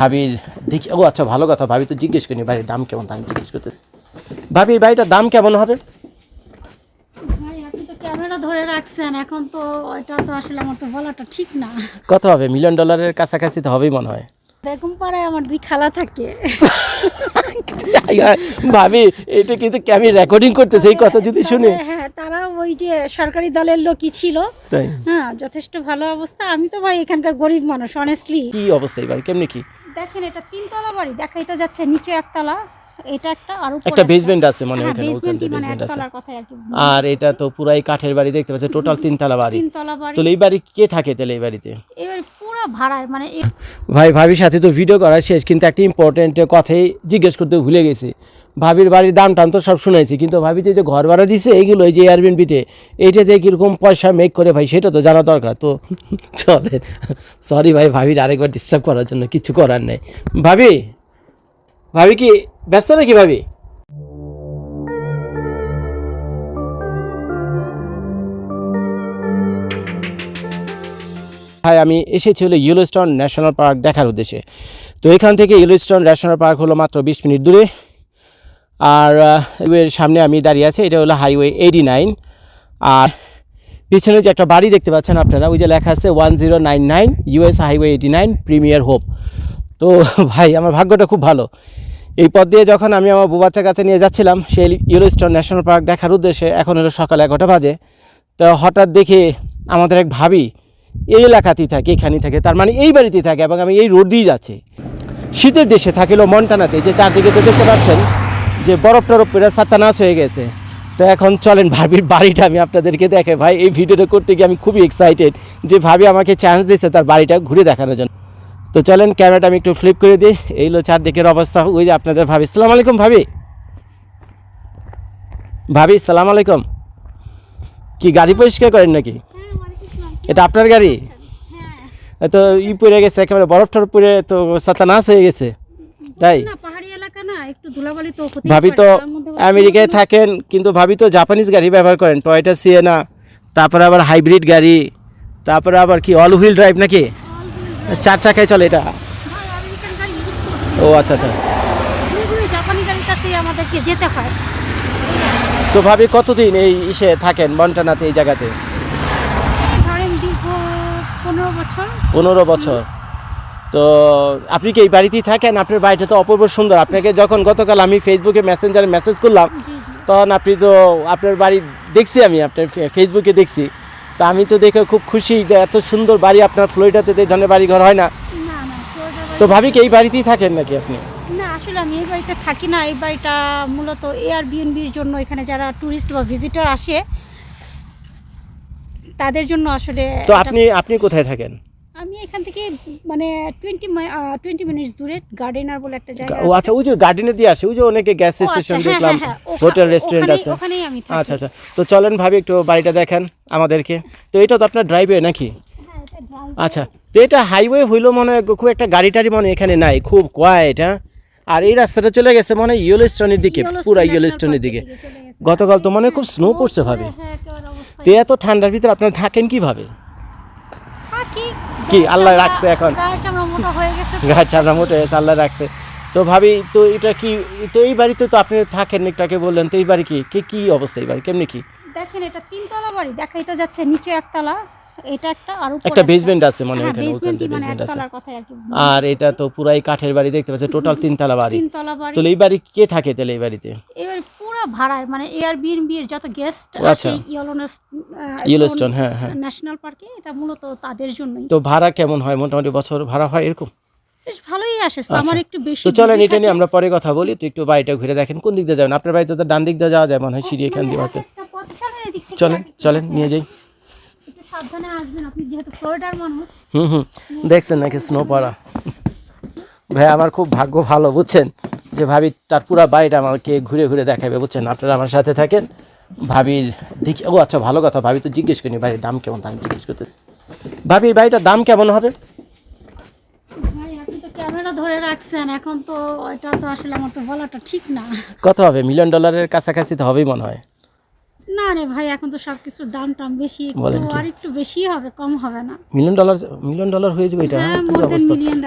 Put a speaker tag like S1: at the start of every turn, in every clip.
S1: ভাবির দেখি ও আচ্ছা ভালো কথা ভাবি তো জিজ্ঞেস করিনি বাড়ির দাম কেমন? দাম জিজ্ঞেস করতে ভাবি এই বাড়িটার দাম কেমন হবে?
S2: ভাই ধরে রাখছেন এখন তো আসলে আমার তো বলাটা ঠিক না।
S1: কত হবে? মিলিয়ন ডলারের কাছাকাছি তো হবেই মনে হয়।
S2: বেগম পাড়ায় আমার দুই খালা থাকে।
S1: ভাবি এটা কিন্তু আমি রেকর্ডিং করতেছি এই কথা যদি শুনি?
S2: তবে হ্যাঁ তারা ওই যে সরকারি দলের লোকই ছিল। হ্যাঁ যথেষ্ট ভালো অবস্থা। আমি তো ভাই এখানকার গরিব মানুষ অনেস্টলি
S1: কি অবস্থা এবার কেমনি কি?
S2: দেখেন এটা তিনতলা বাড়ি দেখাই তো যাচ্ছে নিচে একতলা। এটা একটা আর
S1: একটা basement আছে মনে হয়
S2: হ্যাঁ,
S1: ওখানে, ওখানে
S2: মানে
S1: basement আছে।
S2: আর
S1: এটা তো পুরাই কাঠের বাড়ি দেখতে পাচ্ছি টোটাল তিনতলা বাড়ি।
S2: তিনতলা বাড়ি।
S1: তো এই বাড়ি কে থাকে তাহলে এই বাড়িতে?
S2: এবার ভাড়ায় মানে
S1: ভাই, ভাবির সাথে তো ভিডিও করা শেষ, কিন্তু একটা ইম্পর্টেন্ট কথাই জিজ্ঞেস করতে ভুলে গেছি। ভাবির বাড়ির দাম টান তো সব শুনেছি, কিন্তু ভাবিতে যে ঘর ভাড়া দিছে এইগুলো এই যে এয়ারবিএনপিতে এইটা যে কীরকম পয়সা মেক করে ভাই, সেটা তো জানা দরকার। তো চলে সরি ভাই, ভাবির আরেকবার ডিস্টার্ব করার জন্য কিছু করার নেই। ভাবি ভাবি কি, ব্যস্ত নাকি ভাবি? ভাই আমি এসেছি হলো ইয়েলোস্টোন ন্যাশনাল পার্ক দেখার উদ্দেশ্যে। তো এখান থেকে ইয়েলোস্টোন ন্যাশনাল পার্ক হলো মাত্র বিশ মিনিট দূরে। আর এর সামনে আমি দাঁড়িয়ে আছি, এটা হলো হাইওয়ে এইটি নাইন আর পিছনে যে একটা বাড়ি দেখতে পাচ্ছেন আপনারা, ওই যে লেখা আছে one zero nine nine US highway eighty nine premier hope তো ভাই, আমার ভাগ্যটা খুব ভালো। এই পথ দিয়ে যখন আমি আমার বাচ্চার কাছে নিয়ে যাচ্ছিলাম সেই ইয়েলোস্টোন ন্যাশনাল পার্ক দেখার উদ্দেশ্যে, এখন হলো সকাল এগারোটা বাজে। তো হঠাৎ দেখে আমাদের এক ভাবি এই এলাকাতেই থাকে, এখানেই থাকে, তার মানে এই বাড়িতেই থাকে এবং আমি এই রোড দিয়েই যাচ্ছি। শীতের দেশে থাকিল মন্টানাতে যে চারদিকে তো দেখতে পাচ্ছেন যে বরফ টরফ পেরে সাতানাস হয়ে গেছে। তো এখন চলেন ভাবির বাড়িটা আমি আপনাদেরকে দেখে। ভাই, এই ভিডিওটা করতে গিয়ে আমি খুবই এক্সাইটেড যে ভাবি আমাকে চান্স দিয়েছে তার বাড়িটা ঘুরে দেখানোর জন্য। তো চলেন ক্যামেরাটা আমি একটু ফ্লিপ করে দিই। এই হলো চারদিকের অবস্থা। ওই যে আপনাদের ভাবি। সালাম আলাইকুম ভাবি। ভাবি, সালাম আলাইকুম। কি গাড়ি পরিষ্কার করেন নাকি। এটা আপনার গাড়ি?
S2: হ্যাঁ।
S1: তো ই পড়ে গেছে একেবারে বরফ টরফ পড়ে তো সাতা সাতানাস হয়ে গেছে। তাই? ভাবি তো আমেরিকায় থাকেন কিন্তু ভাবি তো জাপানিজ গাড়ি ব্যবহার করেন টয়টা সিয়েনা তারপরে আবার হাইব্রিড গাড়ি তারপরে আবার কি অল হুইল ড্রাইভ নাকি? চার চাকায় চলে এটা? ও আচ্ছা আচ্ছা। তো ভাবি কতদিন এই ইসে থাকেন মন্টানাতে এই জায়গাতে
S2: এই ধরেন দীর্ঘ পনেরো বছর?
S1: পনেরো বছর। তো আপনি কি এই বাড়িতেই থাকেন? আপনার বাড়িটা তো অপূর্ব সুন্দর। আপনাকে যখন গতকাল আমি ফেসবুকে মেসেঞ্জারে মেসেজ করলাম তখন আপনি তো আপনার বাড়ি দেখছি আমি আপনার ফেসবুকে দেখছি। তো আমি তো দেখে খুব খুশি যে এত সুন্দর বাড়ি আপনার ফ্লোরিডাতে তো এই ধরনের বাড়ি ঘর হয় না। তো ভাবি কি এই বাড়িতেই থাকেন নাকি আপনি?
S2: না আসলে আমি এই বাড়িতে থাকি না। এই বাড়িটা মূলত এয়ার বিএনবির জন্য এখানে যারা ট্যুরিস্ট বা ভিজিটার আসে তাদের জন্য আসলে
S1: তো আপনি আপনি কোথায় থাকেন?
S2: আমি এখান থেকে মানে টোয়েন্টি টোয়েন্টি মিনিটস দূরে গার্ডেনার বলে একটা জায়গা
S1: ও আচ্ছা ওই যে গার্ডেনে দিয়ে আসে ওই যে অনেকে গ্যাস
S2: আচ্ছা,
S1: স্টেশন
S2: হ্যাঁ,
S1: দেখলাম
S2: হ্যাঁ, হ্যাঁ,
S1: হোটেল রেস্টুরেন্ট আছে।
S2: ওখানেই আমি থাকি।
S1: আচ্ছা আচ্ছা তো চলেন ভাবি একটু বাড়িটা দেখেন আমাদেরকে। তো এটা তো আপনার ড্রাইভওয়ে নাকি?
S2: হ্যাঁ,
S1: আচ্ছা তো এটা হাইওয়ে হইল মনে হয় খুব একটা গাড়ি টাড়ি মনে হয় এখানে নাই খুব কোয়াইট হ্যাঁ? আর এই রাস্তাটা চলে গেছে মনে হয় ইয়েলোস্টোনের দিকে পুরা
S2: National
S1: ইয়েলোস্টোনের দিকে। গতকাল তো মনে হয় খুব স্নো পড়ছে ভাবে।
S2: হ্যাঁ,
S1: তো এত ঠান্ডার ভিতরে আপনারা থাকেন কীভাবে। কি, আল্লাহ রাখছে এখন?
S2: হয়ে গেছে
S1: গাছ ছাড়া মোটে হয়েছে, আল্লাহ রাখছে। তো ভাবি তো এটা কি তো এই বাড়িতে তো আপনি থাকেন একটাকে বললেন তো এই বাড়ি কি? কি কি অবস্থা এই বাড়ি? কেমনি কি?
S2: দেখেন এটা তিনতলা বাড়ি দেখাই তো যাচ্ছে নিচে একতলা এটা একটা আর উপরে
S1: একটা basement আছে মনে হয়
S2: হ্যাঁ,
S1: এখানে,
S2: basement-ই
S1: ওখানটায়
S2: মানে
S1: আছে।
S2: আর
S1: এটা তো পুরাই কাঠের বাড়ি দেখতে পাচ্ছি টোটাল তিনতলা বাড়ি।
S2: তিনতলা বাড়ি।
S1: তো এই বাড়ি কে থাকে তাহলে এই বাড়িতে?
S2: এবার ভাড়ায় মানে এয়ারবিএনবি এর যত গেস্ট
S1: আচ্ছা।
S2: ইয়েলোনেস
S1: ইয়েলোস্টোন, হ্যাঁ, হ্যাঁ।
S2: ন্যাশনাল পার্কে এটা মূলত তাদের জন্যই।
S1: তো ভাড়া কেমন হয়? মোটামুটি বছর ভাড়া হয় এরকম?
S2: বেশ ভালোই আসে আমার একটু বেশি
S1: আচ্ছা। তো চলেন এটা নিয়ে আমরা পরে কথা বলি। তো একটু বাড়িটা ঘুরে দেখেন কোন দিক দিয়ে যাবেন? আপনার বাড়িতে তো ডান দিক দিয়ে যাওয়া যায় মনে হয় সিঁড়ি এখান দিয়ে আছে।
S2: চলেন
S1: চলেন চলেন নিয়ে যাই।
S2: একটু সাবধানে আসবেন আপনি যেহেতু ফ্লোরিডার মানুষ।
S1: হুম হুম। দেখছেন নাকি স্নো পড়া। ভাই আমার খুব ভাগ্য ভালো বুঝছেন? যে ভাবি তার পুরো বাড়িটা আমাকে ঘুরে ঘুরে দেখাবে বুঝছেন? আপনারা আমার সাথে থাকেন। ভাবির দেখি ও আচ্ছা ভালো কথা ভাবি তো জিজ্ঞেস করিনি বাড়ির দাম কেমন? দাম জিজ্ঞেস করতে। ভাবি বাড়িটার দাম কেমন হবে?
S2: ভাই আপনি তো ক্যামেরা ধরে রাখছেন এখন তো এটা তো আসলে আমার তো বলাটা ঠিক না।
S1: কত হবে? মিলিয়ন ডলারের কাছাকাছি তো হবেই মনে হয়।
S2: না রে ভাই এখন তো সব কিছুর দাম টাম বেশি আর একটু বেশি হবে কম হবে না।
S1: মিলিয়ন ডলার মিলিয়ন ডলার হয়ে যাবে এটা?
S2: হ্যাঁ।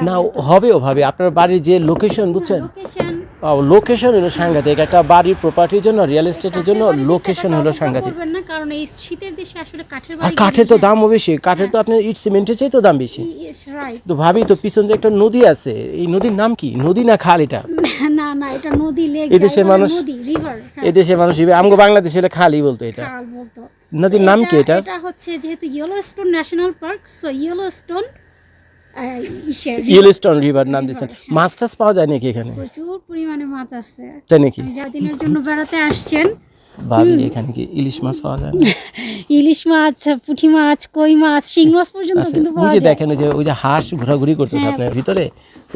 S1: না হবেও ভাবে আপনার বাড়ির যে লোকেশন বুঝছেন?
S2: লোকেশন
S1: লোকেশন হলো সাংঘাতিক। একটা বাড়ির প্রপার্টির জন্য রিয়েল এস্টেটের জন্য লোকেশন হলো সাংঘাতিক।
S2: না কারণ এই শীতের দেশে আসলে কাঠের
S1: আর
S2: বাড়ি
S1: কাঠের তো দামও বেশি। কাঠের তো আপনার ইট সিমেন্টের চেয়ে তো দাম বেশি। তো ভাবি তো পিছন দিয়ে একটা নদী আছে। এই নদীর নাম কি? নদী না খাল এটা?
S2: না না এটা নদী লেক
S1: এদেশের মানুষ-
S2: নদী রিভার
S1: এদেশে মানুষ আমগো বাংলাদেশে হলে খালই বলতো এটা।
S2: খাল বলতো।
S1: নদীর নাম কি এটা
S2: এটা? হচ্ছে যেহেতু Yellowstone National Park so Yellowstone
S1: Yellowstone River নাম দিয়েছেন। মাছ টাছ পাওয়া যায় নাকি এখানে?
S2: প্রচুর পরিমাণে মাছ আছে
S1: তাই নাকি?
S2: দিনের জন্য বেড়াতে আসছেন
S1: ভাবি এখানে কি ইলিশ মাছ পাওয়া যায়?
S2: ইলিশ মাছ পুঁটি মাছ কই মাছ শিং মাছ পর্যন্ত কিন্তু পাওয়া যায়।
S1: দেখেন ওই যে ওই যে হাঁস ঘোরাঘুরি করতেছে
S2: হ্যাঁ।
S1: আপনার ভিতরে?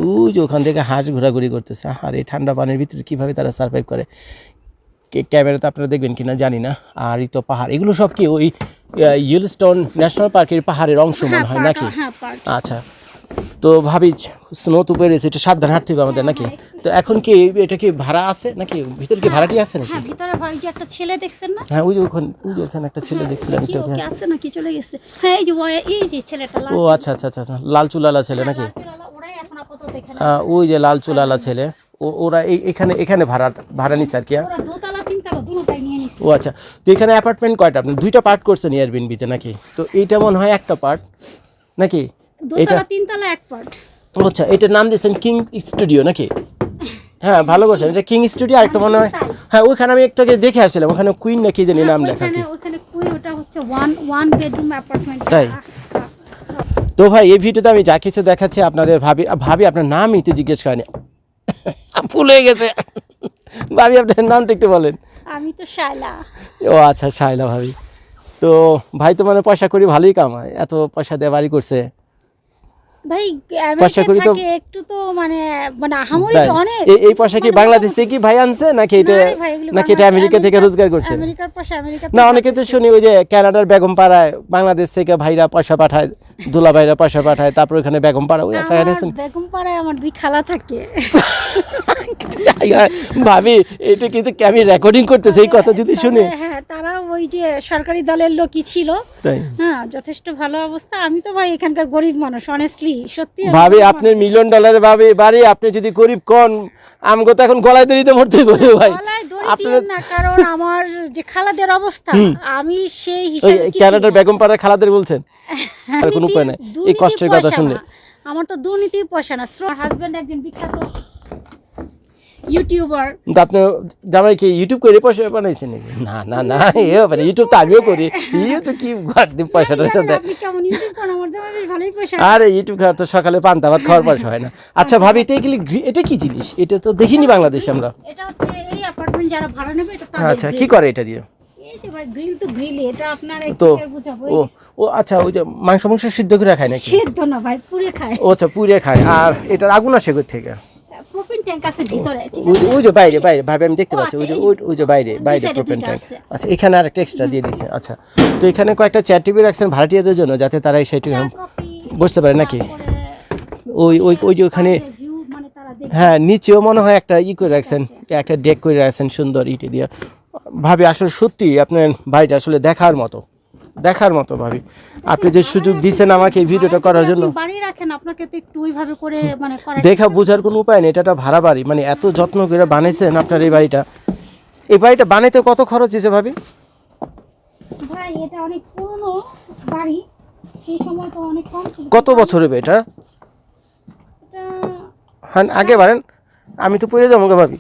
S1: ওই যে ওখান থেকে হাঁস ঘোরাঘুরি করতেছে। আর এই ঠান্ডা পানির ভিতরে কীভাবে তারা সার্ভাইভ করে? ক্যামেরাতে আপনারা দেখবেন কিনা জানি না। আর এই তো পাহাড় এগুলো সব কি ওই ইয়েলস্টোন ন্যাশনাল পার্কের পাহাড়ের অংশ মনে
S2: হ্যাঁ
S1: হয় নাকি?
S2: হ্যাঁ
S1: আচ্ছা। তো ভাবি স্নো তো পেরেছে এটা সাবধান হাঁটতে হবে আমাদের নাকি? তো এখন কি এটা কি ভাড়া আছে নাকি? ভিতরে কি ভাড়াটি আছে নাকি?
S2: হ্যাঁ ভিতরে ভাই যে একটা ছেলে দেখছেন না?
S1: হ্যাঁ ওই যে ওখানে ওই যে ওখানে একটা ছেলে দেখছিলাম
S2: কি
S1: একটু
S2: ওকে আছে নাকি? চলে গেছে। হ্যাঁ এই যে ওই- এই যে ছেলেটা
S1: ও আচ্ছা আচ্ছা আচ্ছা আচ্ছা লাল চুলালা ছেলে নাকি?
S2: চুলালা, ওরাই এখন আপাতত এখানে
S1: ওই যে লাল চুলালা ছেলে। ও ওরা এই- এখানে এখানে ভাড়া ভাড়া নিচ্ছে আর কি হ্যাঁ?
S2: ওরা দোতলা তিনতলা দুটোটাই নিয়ে নিচ্ছে
S1: ও আচ্ছা। তো এখানে অ্যাপার্টমেন্ট কয়টা? আপনি দুইটা পার্ট করছেন এয়ারবিনবিতে নাকি? তো এইটা মনে হয় একটা পার্ট নাকি?
S2: দোতলা তিনতলা এক পার্ট
S1: আচ্ছা এটার নাম দিয়েছেন কিং স্টুডিও নাকি? হ্যাঁ ভালো করছেন এটা কিং স্টুডিও আরেকটা মনে হয় হ্যাঁ ওইখানে আমি একটু আগে দেখে আসছিলাম। ওখানে কুইন নাকি জানি নাম লেখা
S2: ওখানে
S1: কি।
S2: ওখানে কুইন ওটা হচ্ছে ওয়ান ওয়ান বেডরুম অ্যাপার্টমেন্ট
S1: তাই? তো ভাই এই ভিডিওতে আমি যা কিছু দেখাচ্ছি আপনাদের ভাবি ভাবি আপনার নামই তো জিজ্ঞেস করেনি। ভুল হয়ে গেছে। ভাবি আপনার নামটা একটু বলেন।
S2: আমি তো শায়লা।
S1: ও আচ্ছা শাইলা ভাবি। তো ভাই তো মানে পয়সা করি ভালোই কামায়। এত পয়সা দিয়ে বাড়ি করছে।
S2: ভাই
S1: পয়সা করি তো-
S2: একটু তো মানে মানে আহামরি অনেক।
S1: এই- পয়সা কি
S2: মানে
S1: বাংলাদেশ থেকে কি ভাই আনছে? নাকি এটা নাকি এটা আমেরিকা থেকে রোজগার করছে?
S2: আমেরিকার পয়সা আমেরিকা
S1: না অনেকে তো শুনি ওই যে কানাডার বেগম পাড়ায় বাংলাদেশ থেকে ভাইরা পয়সা পাঠায় দুলা ভাইরা পয়সা পাঠায় তারপর ওখানে বেগম পাড়া ওই একটা এনেছেন?
S2: বেগম পাড়ায় আমার দুই খালা থাকে।
S1: ভাবি এটা কিন্তু আমি রেকর্ডিং করতেছি এই কথা যদি শুনে।
S2: হ্যাঁ তারা ওই যে সরকারি দলের লোকই ছিল। হ্যাঁ যথেষ্ট ভালো অবস্থা। আমি তো ভাই এখানকার গরিব মানুষ অনেস্টলি সত্যি
S1: ভাবি
S2: গরিব
S1: আপনার মিলিয়ন ডলারের ভাবি বাড়ি আপনি যদি গরিব কন আমগো তো এখন গলায় দড়িতে মরতে পারে ভাই।
S2: না কারণ আমার যে খালাদের অবস্থা আমি সেই হিসাবে কিছুই
S1: কানাডার বেগম পাড়ার খালাদের বলছেন। আর কোনো উপায় নাই। এই কষ্টের কথা শুনলে।
S2: আমার তো দুর্নীতির পয়সা না। হাজবেন্ড একজন বিখ্যাত ইউটিউবার
S1: আপনি জামাই কি ইউটিউব করে পয়সা বানাইছেন নাকি? না না না এ হবে না ইউটিউব তো আমিও করি। ইয়ে তো কি ঘাটতি পয়সা টয়সা দেয় আরে ইউটিউব খাওয়া তো সকালে পান্তা ভাত খাওয়ার পয়সা হয় না। আচ্ছা ভাবি তো এগুলি এটা কি জিনিস? এটা তো দেখিনি বাংলাদেশে আমরা।
S2: এটা হচ্ছে এই অ্যাপার্টমেন্ট যারা ভাড়া নেবে এটা
S1: আচ্ছা। কি করে এটা দিয়ে?
S2: তো
S1: ও ও আচ্ছা ওই যে মাংস মাংস সিদ্ধ করে খায় নাকি?
S2: সেদ্ধ না ভাই খায়।
S1: আচ্ছা পুড়িয়ে খায়। আর এটার আগুন আসে থেকে
S2: প্রোপিন ট্যাঙ্ক আছে ভিতরে
S1: ওই যে বাইরে বাইরে ভাবে আমি দেখতে পাচ্ছি ওই যে
S2: আচ্ছা,
S1: ওই ওই যে বাইরে বাইরে
S2: side
S1: প্রোপেন ট্যাঙ্ক আচ্ছা এখানে আর একটা এক্সট্রা দিয়ে আচ্ছা। তো এখানে কয়েকটা চেয়ার রাখছেন ভাড়াটিয়াদের জন্য যাতে তারা এই বসতে পারে নাকি? ওই ওই ওই যে ওখানে
S2: মানে।
S1: হ্যাঁ নিচেও মনে হয় একটা ই করে রাখছেন একটা ডেক করে রাখছেন সুন্দর ইটে দিয়ে। ভাবি আসলে সত্যি আপনার বাড়িটা আসলে দেখার মতো। দেখার মতো ভাবি। আপনি যে সুযোগ দিচ্ছেন আমাকে এই ভিডিওটা করার জন্য।
S2: বাড়ি রাখেন আপনাকে তো একটু ওইভাবে করে মানে
S1: দেখা বোঝার কোনো উপায় নেই এটা একটা ভাড়া বাড়ি। মানে এত যত্ন করে বানাইছেন আপনার এই বাড়িটা। এই বাড়িটা বানাইতে কত খরচ হয়েছে ভাবি?
S2: ভাই এটা অনেক পুরনো বাড়ি। সেই সময় তো অনেক কম ছিল।
S1: কত বছর হবে এটা? হ্যাঁ আগে বাড়েন। আমি তো পড়ে যাব ভাবি।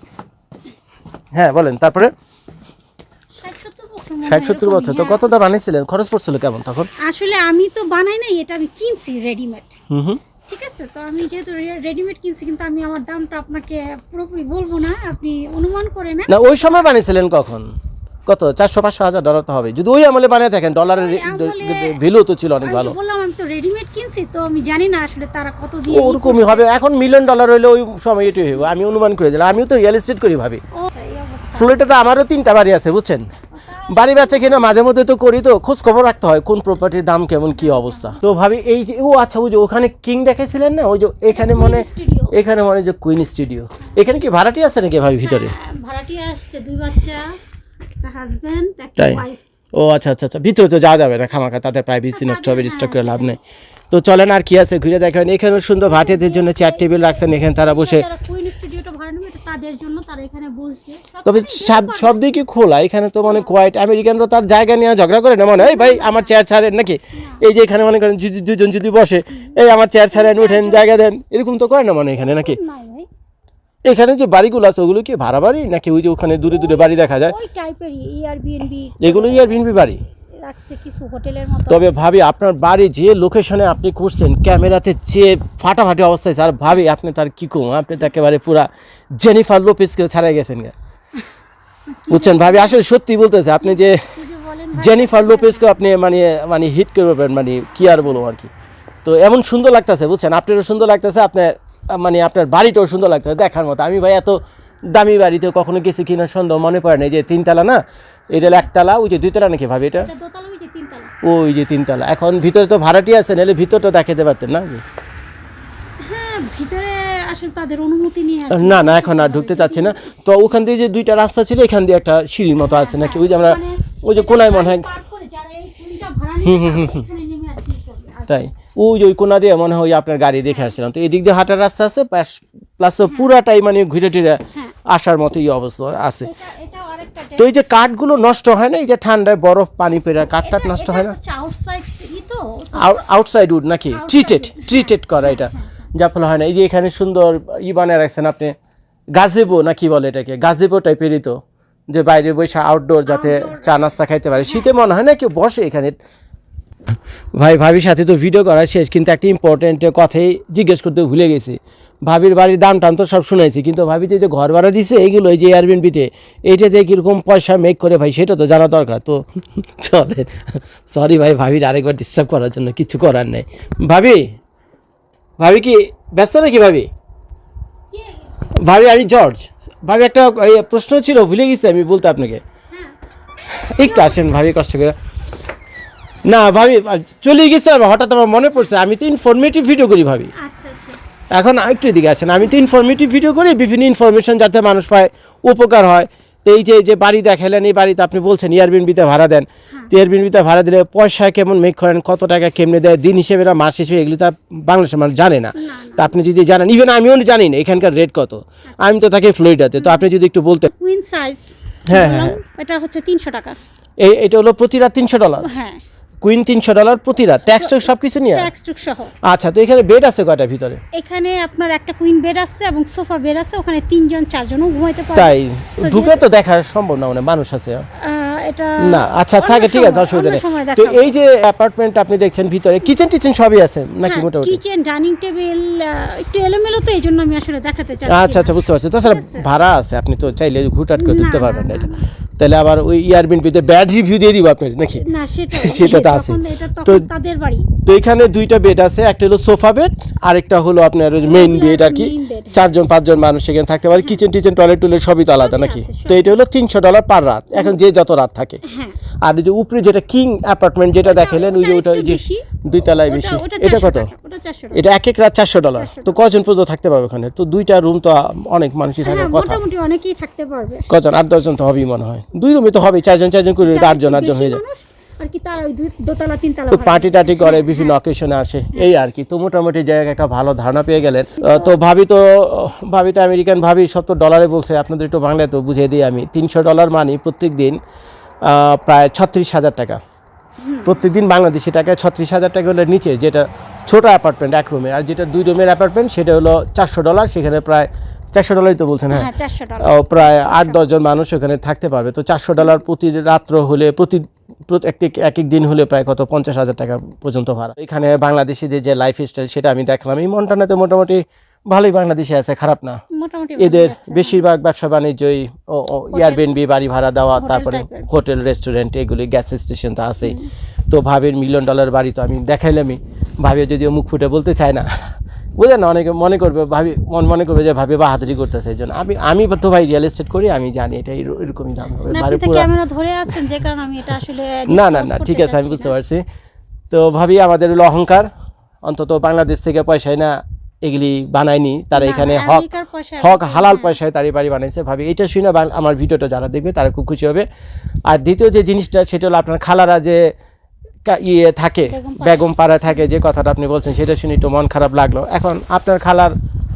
S1: হ্যাঁ বলেন তারপরে?
S2: ষাট সত্তর বছর
S1: তো
S2: হ্যাঁ।
S1: কতটা বানিয়েছিলেন খরচ পড়ছিল কেমন তখন?
S2: আসলে আমি তো বানাই নাই এটা আমি কিনছি রেডিমেড
S1: হুম
S2: ঠিক আছে? তো আমি যেহেতু রেডিমেড কিনছি কিন্তু আমি আমার দামটা আপনাকে পুরোপুরি বলব না আপনি অনুমান করে নেন।
S1: না ওই সময় বানিয়েছিলেন কখন? কত? চারশো পাঁচশো হাজার ডলার তো হবে যদি ওই আমলে বানিয়ে থাকেন ডলারের ভ্যালু তো ছিল অনেক ভালো।
S2: বললাম আমি তো রেডিমেড কিনছি তো আমি জানি না আসলে তারা কত দিয়ে
S1: ওরকমই হবে। এখন মিলিয়ন ডলার হইলে ওই সময় এটাই আমি অনুমান করে দিলাম আমিও তো রিয়েল এস্টেট করি ভাবি। তো আমারও তিনটা বাড়ি আছে বুঝছেন? বাড়ি বেচা কিনা মাঝে মধ্যে তো করি তো খোঁজ খবর রাখতে হয় কোন প্রপার্টির দাম কেমন কি অবস্থা। তো ভাবি এই যে ও আচ্ছা ওই যে ওখানে কিং দেখেছিলেন না ওই যে এখানে মনে। এখানে মনে হয় যে কুইন স্টুডিও এখানে কি ভাড়াটি আছে নাকি ভাবি ভিতরে?
S2: হ্যাঁ, ভাড়াটি আসছে দুই বাচ্চা হাজবেন্ড একটা ওয়াইফ
S1: ও আচ্ছা আচ্ছা আচ্ছা ভিতরে তো যাওয়া যাবে না খামাখা তাদের প্রাইভেসি নষ্ট হবে ডিস্টার্ব করে লাভ নেই। তো চলেন আর কি আছে ঘুরে দেখেন এখানেও সুন্দর ভাটিয়াদের জন্য চেয়ার টেবিল রাখছেন এখানে তারা বসে
S2: তাদের জন্য তারা এখানে বসবে
S1: তবে সব সব দিকে খোলা এখানে তো মানে কোয়াইট আমেরিকানরা তার জায়গা নিয়ে ঝগড়া করে না মনে হয় "এই ভাই আমার চেয়ার ছাড়েন নাকি? এই যে এখানে মনে করেন দুজন যদি বসে এই আমার চেয়ার ছাড়েন উঠেন জায়গা দেন। এরকম তো করে না মানে এখানে নাকি? এখানে যে বাড়িগুলো আছে ওগুলো কি ভাড়া বাড়ি নাকি ওই যে ওখানে দূরে দূরে বাড়ি দেখা যায়?
S2: ওই টাইপেরই
S1: এগুলো আর ভিনবি বাড়ি?
S2: রাখছে কিছু হোটেলের মতো।
S1: তবে ভাবি আপনার বাড়ি যে লোকেশনে আপনি করছেন ক্যামেরাতে যে ফাটাফাটি অবস্থায় স্যার ভাবি আপনি তার কি কম? আপনি তো একেবারে পুরা জেনিফার লোপেসকে ছাড়াই গেছেন। বুঝছেন ভাবি? আসলে সত্যি বলতেছে আপনি যে জেনিফার লোপেসকে আপনি মানে মানে হিট করবেন মানে কি আর বলব আর কি। তো এমন সুন্দর লাগতেছে বুঝছেন? আপনারও সুন্দর লাগতেছে আপনার মানে আপনার বাড়িটাও সুন্দর লাগতেছে। দেখার মতো। আমি ভাই এত দামি বাড়িতে কখনো গেছি কিনা সন্দেহ মনে পড়ে না যে তিনতলা না? এটা একতলা ওই যে দুইতলা নাকি ভাবি এটা?
S2: ওই যে তিনতলা।
S1: এখন ভিতরে তো ভাড়াটি আছে নাহলে ভিতরটা দেখাতে পারতেন না
S2: হ্যাঁ ভিতরে আসলে তাদের অনুমতি নিয়ে
S1: না না এখন আর ঢুকতে চাচ্ছি না। তো ওখান দিয়ে যে দুইটা রাস্তা ছিল এখান দিয়ে একটা সিঁড়ির মতো আছে নাকি? ওই যে আমরা
S2: মানে
S1: ওই যে কোনায় মনে হয়
S2: হুম করবে। আর
S1: তাই। ওই যে ওই কোনা দিয়ে মনে হয় আপনার গাড়ি দেখে আসছিলাম। তো এদিক দিয়ে হাঁটার রাস্তা আছে প্লাস পুরাটাই মানে ঘুরে টুরে আসার মতো এই অবস্থা আছে। তো এই যে কাঠগুলো নষ্ট হয় না? এই যে ঠান্ডায় বরফ পানি পেরে কাঠটা নষ্ট হয় না?
S2: আউটসাইড
S1: উড নাকি? ট্রিটেড ট্রিটেড করা এটা। যা ফলে হয় না। এই যে এখানে সুন্দর ই বানিয়ে রাখছেন আপনি গাজেবো না কি বলে এটাকে? গাজেবো টাইপেরই তো। যে বাইরে বসে আউটডোর যাতে চা নাস্তা খাইতে পারে। শীতে মনে হয় না কেউ বসে এখানে? ভাই ভাবির সাথে তো ভিডিও করা শেষ কিন্তু একটা ইম্পর্টেন্ট কথাই জিজ্ঞেস করতে ভুলে গেছি। ভাবির বাড়ির দাম টান তো সব শুনেছি, কিন্তু ভাবিতে যে ঘর ভাড়া দিছে এইগুলো এই যে এয়ারবিএনবিতে এইটা যে কীরকম পয়সা মেক করে ভাই, সেটা তো জানা দরকার। তো চলে। সরি ভাই, ভাবির আরেকবার ডিস্টার্ব করার জন্য কিছু করার নেই। ভাবি ভাবি কি ব্যস্ত নাকি ভাবি? ভাবি, আমি জর্জ ভাবি, একটা প্রশ্ন ছিল, ভুলে গেছি আমি বলতে আপনাকে। একটু আসেন ভাবি, কষ্ট করে। না, ভাবি, চলে গেছিলাম হঠাৎ আমার মনে পড়ছে, আমি তো ইনফরমেটিভ ভিডিও করি ভাবি।
S2: আচ্ছা আচ্ছা।
S1: এখন আরেকটু দিকে আসেন। আমি তো ইনফরমেটিভ ভিডিও করি বিভিন্ন ইনফরমেশন যাতে মানুষ পায় উপকার হয়। তো এই যে যে বাড়ি দেখালেন এই বাড়িতে আপনি বলছেন এয়ারবিনবিতে ভাড়া দেন। তো এয়ারবিনবিতে ভাড়া দিলে পয়সা কেমন মেক করেন কত টাকা কেমনে দেয় দিন হিসেবে না মাস হিসেবে এগুলো তো বাংলাদেশের মানুষ জানে না। তো আপনি যদি জানেন ইভেন আমিও জানি না এখানকার রেট কত। আমি তো থাকি ফ্লোরিডাতে তো আপনি যদি একটু বলতেন।
S2: কুইন সাইজ
S1: হ্যাঁ, হ্যাঁ।
S2: এটা হচ্ছে তিনশো টাকা।
S1: এই এটা হলো প্রতি রাত তিনশো ডলার।
S2: হ্যাঁ।
S1: কুইন তিনশো ডলার প্রতি রাত। ট্যাক্স টুক সব কিছু নিয়ে
S2: ট্যাক্স টুক সহ।
S1: আচ্ছা তো এখানে বেড আছে কয়টা ভিতরে?
S2: এখানে আপনার একটা কুইন বেড আছে এবং সোফা বেড আছে ওখানে তিনজন চারজনও ঘুমাইতে পারে।
S1: তাই? ঢুকে তো দেখা সম্ভব না মানে মানুষ আছে।
S2: এটা
S1: না আচ্ছা থাকে ঠিক আছে অসুবিধা নেই। তো এই যে অ্যাপার্টমেন্ট আপনি দেখছেন ভিতরে কিচেন টিচেন সবই আছে নাকি
S2: হ্যাঁ,
S1: মোটামুটি?
S2: কিচেন ডাইনিং টেবিল একটু এলোমেলো তো এই জন্য আমি আসলে দেখাতে চাচ্ছি
S1: আচ্ছা আচ্ছা বুঝতে পারছি। তাছাড়া ভাড়া আছে আপনি তো চাইলে ঘুটাট করে
S2: না,
S1: দেখতে পারবেন এটা। তাহলে আবার ওই ইয়ারবিনবিতে ব্যাড রিভিউ দিয়ে দিব আপনার নাকি?
S2: না সেটা
S1: সেটা তো আছে। তো-
S2: তাদের বাড়ি।
S1: তো এখানে দুইটা বেড আছে একটা হলো সোফা বেড আরেকটা হলো আপনার মেইন বেড আর কি। চারজন পাঁচজন মানুষ এখানে থাকতে পারে। কিচেন টিচেন টয়লেট টয়লেট সবই তো আলাদা নাকি? তো এটা হলো তিনশো ডলার পার রাত। এখন যে যত রাত থাকে।
S2: হ্যাঁ।
S1: আর যে উপরে যেটা কিং অ্যাপার্টমেন্ট যেটা দেখালেন ওই যে ওটা ওই যে
S2: বেশি।
S1: দুই তলায় বেশি। এটা
S2: 400
S1: কত এটা এক এক রাত চারশো ডলার তো কজন পর্যন্ত থাকতে পারবে ওখানে? তো দুইটা রুম তো অনেক মানুষই থাকার
S2: হ্যাঁ
S1: কথা।
S2: মোটামুটি অনেকেই থাকতে পারবে।
S1: কজন আট দশজন তো হবেই মনে হয়। দুই রুমে তো হবে চারজন চারজন করে আটজন আটজন হয়ে যায়।
S2: আর কি তার ওই দোতলা তিনতলা
S1: পার্টি টার্টি করে বিভিন্ন অকেশনে আসে। এই আর কি তো মোটামুটি জায়গায় একটা ভালো ধারণা পেয়ে গেলেন। তো ভাবি তো ভাবি তো আমেরিকান ভাবি সত্তর ডলারে বলছে আপনাদের একটু বাংলায় তো বুঝিয়ে দিই আমি। তিনশো ডলার মানি প্রত্যেক দিন প্রায় ছত্রিশ হাজার টাকা। প্রত্যেকদিন বাংলাদেশি টাকায় ছত্রিশ হাজার টাকা হলে নিচে যেটা ছোট অ্যাপার্টমেন্ট এক রুমের আর যেটা দুই রুমের অ্যাপার্টমেন্ট সেটা হলো চারশো ডলার সেখানে প্রায় চারশো ডলারই তো বলছেন হ্যাঁ?
S2: হ্যাঁ
S1: প্রায় আট দশজন মানুষ ওখানে থাকতে পারবে। তো চারশো ডলার প্রতি রাত্র হলে প্রতি প্রতি- এক এক- এক এক দিন হলে প্রায় কত? পঞ্চাশ হাজার টাকা পর্যন্ত ভাড়া। এখানে বাংলাদেশিদের যে লাইফ স্টাইল সেটা আমি দেখলাম। এই মন্টানাতে মোটামুটি ভালোই বাংলাদেশি আছে খারাপ না। এদের বেশিরভাগ ব্যবসা বাণিজ্যই এয়ারবিএনবি বাড়ি ভাড়া দেওয়া তারপরে হোটেল রেস্টুরেন্ট এগুলি গ্যাস স্টেশন তো আছেই। তো ভাবির মিলিয়ন ডলার বাড়ি তো আমি দেখাইলামই। ভাবি যদিও মুখ ফুটে বলতে চায় না। বুঝলেন না? অনেকে মনে করবে ভাবি মন মনে করবে যে ভাবি বা বাহাদুরি করতেছে এই জন্য। আমি আমি তো ভাই রিয়েল এস্টেট করি আমি জানি এটা এরকমই দাম হবে।
S2: ক্যামেরা ধরে আছেন যে কারণে আমি এটা আসলে
S1: না না না ঠিক আছে আমি বুঝতে পারছি। তো ভাবি আমাদের হলো অহংকার। অন্তত বাংলাদেশ থেকে পয়সায় না এগুলি বানায়নি। তারা এখানে হক হক হালাল
S2: হ্যাঁ।
S1: পয়সায় তার এই বাড়ি বানাইছে। ভাবি এটা শুনে আমার ভিডিওটা যারা দেখবে তারা খুব খুশি হবে। আর দ্বিতীয় যে জিনিসটা সেটা হলো আপনার খালারা যে ইয়ে থাকে
S2: বেগমপাড়া।
S1: বেগম থাকে যে কথাটা আপনি বলছেন সেটা শুনে একটু মন খারাপ লাগল। এখন আপনার খালার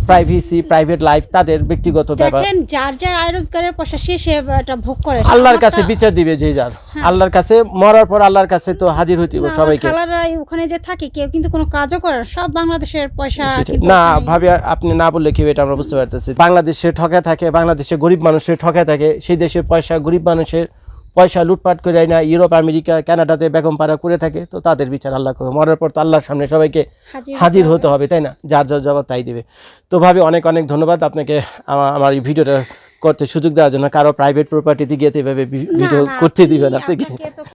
S1: প্রাইভেসি প্রাইভেট লাইফ তাদের ব্যক্তিগত ব্যাপার।
S2: দেখেন যার যার আয় রোজগারের পয়সা সে সে এটা ভোগ করে
S1: আল্লাহর কাছে বিচার দিবে যে যার।
S2: হ্যাঁ।
S1: আল্লাহর কাছে মরার পর আল্লাহর কাছে তো হাজির হইতে হবে সবাইকে।
S2: খালারা ওখানে যে থাকে কেউ কিন্তু কোনো কাজও করে সব বাংলাদেশের পয়সা
S1: না ভাবি আপনি না বললে কি এটা আমরা বুঝতে পারতেছি। বাংলাদেশে ঠকে থাকে বাংলাদেশে গরিব মানুষের ঠকে থাকে সেই দেশের পয়সা গরিব মানুষের পয়সা লুটপাট করে যায় না ইউরোপ আমেরিকা কানাডাতে বেগম পাড়া করে থাকে তো তাদের বিচার আল্লাহ করবে। মরার পর তো আল্লাহর সামনে সবাইকে
S2: হাজির
S1: হতে হবে। তাই না? যার যার জবাব তাই দেবে। তো ভাবি অনেক অনেক ধন্যবাদ আপনাকে আমার এই ভিডিওটা করতে সুযোগ দেওয়ার জন্য। কারও প্রাইভেট প্রপার্টিতে গিয়ে তো এভাবে ভিডিও করতে দিবেন আপনাকে।